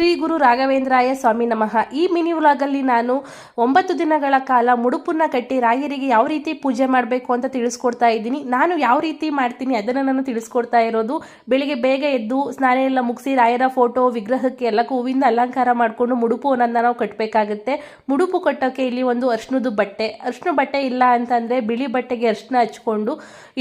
ಶ್ರೀ ಗುರು ರಾಘವೇಂದ್ರಾಯ ಸ್ವಾಮಿ ನಮಃ. ಈ ಮಿನಿ ವ್ಲಾಗಲ್ಲಿ ನಾನು ಒಂಬತ್ತು ದಿನಗಳ ಕಾಲ ಮುಡುಪನ್ನ ಕಟ್ಟಿ ರಾಯರಿಗೆ ಯಾವ ರೀತಿ ಪೂಜೆ ಮಾಡಬೇಕು ಅಂತ ತಿಳಿಸ್ಕೊಡ್ತಾ ಇದ್ದೀನಿ. ನಾನು ಯಾವ ರೀತಿ ಮಾಡ್ತೀನಿ ಅದನ್ನು ನಾನು ತಿಳಿಸ್ಕೊಡ್ತಾ ಇರೋದು, ಬೆಳಿಗ್ಗೆ ಬೇಗ ಎದ್ದು ಸ್ನಾನ ಎಲ್ಲ ಮುಗಿಸಿ ರಾಯರ ಫೋಟೋ, ವಿಗ್ರಹಕ್ಕೆ ಎಲ್ಲ ಹೂವಿಂದ ಅಲಂಕಾರ ಮಾಡಿಕೊಂಡು ಮುಡುಪುವನ್ನು ನಾವು ಕಟ್ಟಬೇಕಾಗುತ್ತೆ ಮುಡುಪು ಕಟ್ಟೋಕ್ಕೆ ಇಲ್ಲಿ ಒಂದು ಅರ್ಶಿನದು ಬಟ್ಟೆ. ಅರ್ಶಿನ ಬಟ್ಟೆ ಇಲ್ಲ ಅಂತಂದರೆ ಬಿಳಿ ಬಟ್ಟೆಗೆ ಅರ್ಶಿನ ಹಚ್ಕೊಂಡು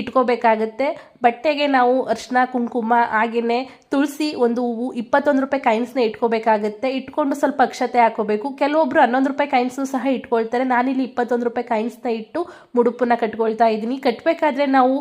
ಇಟ್ಕೋಬೇಕಾಗುತ್ತೆ. ಬಟ್ಟೆಗೆ ನಾವು ಅರ್ಶಿನ, ಕುಂಕುಮ ಹಾಗೆಯೇ ತುಳಸಿ ಒಂದು ಹೂವು ಇಪ್ಪತ್ತೊಂದು ರೂಪಾಯಿ ಕಾಯಿನ್ಸ್ನ ಇಟ್ಕೋಬೇಕಾಗುತ್ತೆ. ಇಟ್ಕೊಂಡು ಸ್ವಲ್ಪ ಅಕ್ಷತೆ ಹಾಕೋಬೇಕು ಕೆಲವೊಬ್ರು ಹನ್ನೊಂದು ರೂಪಾಯಿ ಕಾಯಿನ್ಸ್ನು ಸಹ ಇಟ್ಕೊಳ್ತಾರೆ. ನಾನಿಲ್ಲಿ ಇಪ್ಪತ್ತೊಂದು ರೂಪಾಯಿ ಕಾಯಿನ್ಸ್ನ ಇಟ್ಟು ಮುಡುಪನ್ನ ಕಟ್ಕೊಳ್ತಾ ಇದ್ದೀನಿ. ಕಟ್ಟಬೇಕಾದ್ರೆ ನಾವು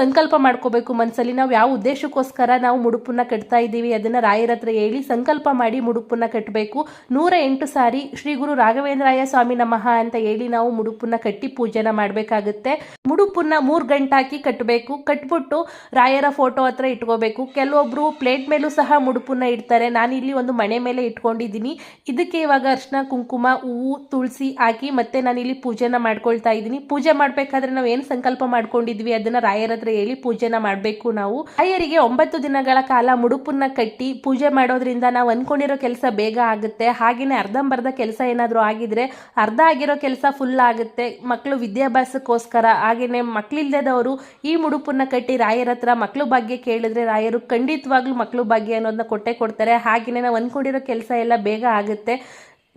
ಸಂಕಲ್ಪ ಮಾಡ್ಕೋಬೇಕು ಮನಸ್ಸಲ್ಲಿ ನಾವು ಯಾವ ಉದ್ದೇಶಕ್ಕೋಸ್ಕರ ನಾವು ಮುಡುಪನ್ನ ಕಟ್ತಾ ಇದ್ದೀವಿ ಅದನ್ನು ರಾಯರ ಹತ್ರ ಹೇಳಿ ಸಂಕಲ್ಪ ಮಾಡಿ ಮುಡುಪನ್ನ ಕಟ್ಟಬೇಕು ನೂರ ಎಂಟು ಸಾರಿ ಶ್ರೀ ಗುರು ರಾಘವೇಂದ್ರಾಯ ಸ್ವಾಮಿ ನಮಃ ಅಂತ ಹೇಳಿ ನಾವು ಮುಡುಪನ್ನ ಕಟ್ಟಿ ಪೂಜೆನ ಮಾಡಬೇಕಾಗುತ್ತೆ. ಮುಡುಪನ್ನ ಮೂರು ಗಂಟೆ ಹಾಕಿ ಕಟ್ಟಬೇಕು ಕಟ್ಬಿಟ್ಟು ರಾಯರ ಫೋಟೋ ಹತ್ರ ಇಟ್ಕೋಬೇಕು. ಕೆಲವೊಬ್ರು ಪ್ಲೇಟ್ ಮೇಲೂ ಸಹ ಮುಡುಪನ್ನ ಇಡ್ತಾರೆ. ಇಲ್ಲಿ ಒಂದು ಮಣೆ ಮೇಲೆ ಇಟ್ಕೊಂಡಿದ್ದೀನಿ. ಇದಕ್ಕೆ ಇವಾಗ ಅರ್ಶಿನ, ಕುಂಕುಮ, ಹೂವು, ತುಳಸಿ ಹಾಕಿ ಮತ್ತೆ ನಾನಿಲ್ಲಿ ಪೂಜೆನ ಮಾಡ್ಕೊಳ್ತಾ ಇದ್ದೀನಿ. ಪೂಜೆ ಮಾಡಬೇಕಾದ್ರೆ ನಾವು ಏನು ಸಂಕಲ್ಪ ಮಾಡ್ಕೊಂಡಿದ್ವಿ ಅದನ್ನ ರಾಯರ ಹತ್ರ ಹೇಳಿ ಪೂಜೆನ ಮಾಡಬೇಕು ನಾವು. ರಾಯರಿಗೆ ಒಂಬತ್ತು ದಿನಗಳ ಕಾಲ ಮುಡುಪನ್ನ ಕಟ್ಟಿ ಪೂಜೆ ಮಾಡೋದ್ರಿಂದ ನಾವು ಅನ್ಕೊಂಡಿರೋ ಕೆಲಸ ಬೇಗ ಆಗುತ್ತೆ. ಹಾಗೆಯೇ ಅರ್ಧಂಬರ್ಧ ಕೆಲಸ ಏನಾದರೂ ಆಗಿದ್ರೆ ಅರ್ಧ ಆಗಿರೋ ಕೆಲಸ ಫುಲ್ ಆಗುತ್ತೆ. ಮಕ್ಕಳು ವಿದ್ಯಾಭ್ಯಾಸಕ್ಕೋಸ್ಕರ. ಹಾಗೆಯೇ ಮಕ್ಕಳಿಲ್ಲದವರು ಈ ಮುಡುಪನ್ನ ಕಟ್ಟಿ ರಾಯರ ಹತ್ರ ಮಕ್ಕಳು ಭಾಗ್ಯ ಕೇಳಿದ್ರೆ ರಾಯರು ಖಂಡಿತವಾಗ್ಲೂ ಮಕ್ಕಳು ಭಾಗ್ಯ ಅನ್ನೋದನ್ನ ಕೊಟ್ಟೆ ಕೊಡ್ತಾರೆ. ಹಾಗೆಯೇ ನಾವು ಅಂದ್ಕೊಂಡಿರೋ ಕೆಲಸ ಎಲ್ಲ ಬೇಗ ಆಗುತ್ತೆ.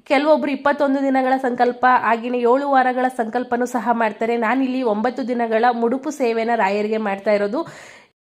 ಕೆಲವೊಬ್ರು ಇಪ್ಪತ್ತೊಂದು ದಿನಗಳ ಸಂಕಲ್ಪ ಹಾಗೆಯೇ ಏಳು ವಾರಗಳ ಸಂಕಲ್ಪನೂ ಸಹ ಮಾಡ್ತಾರೆ. ನಾನಿಲ್ಲಿ ಒಂಬತ್ತು ದಿನಗಳ ಮುಡುಪು ಸೇವೆನ ರಾಯರಿಗೆ ಮಾಡ್ತಾ ಇರೋದು.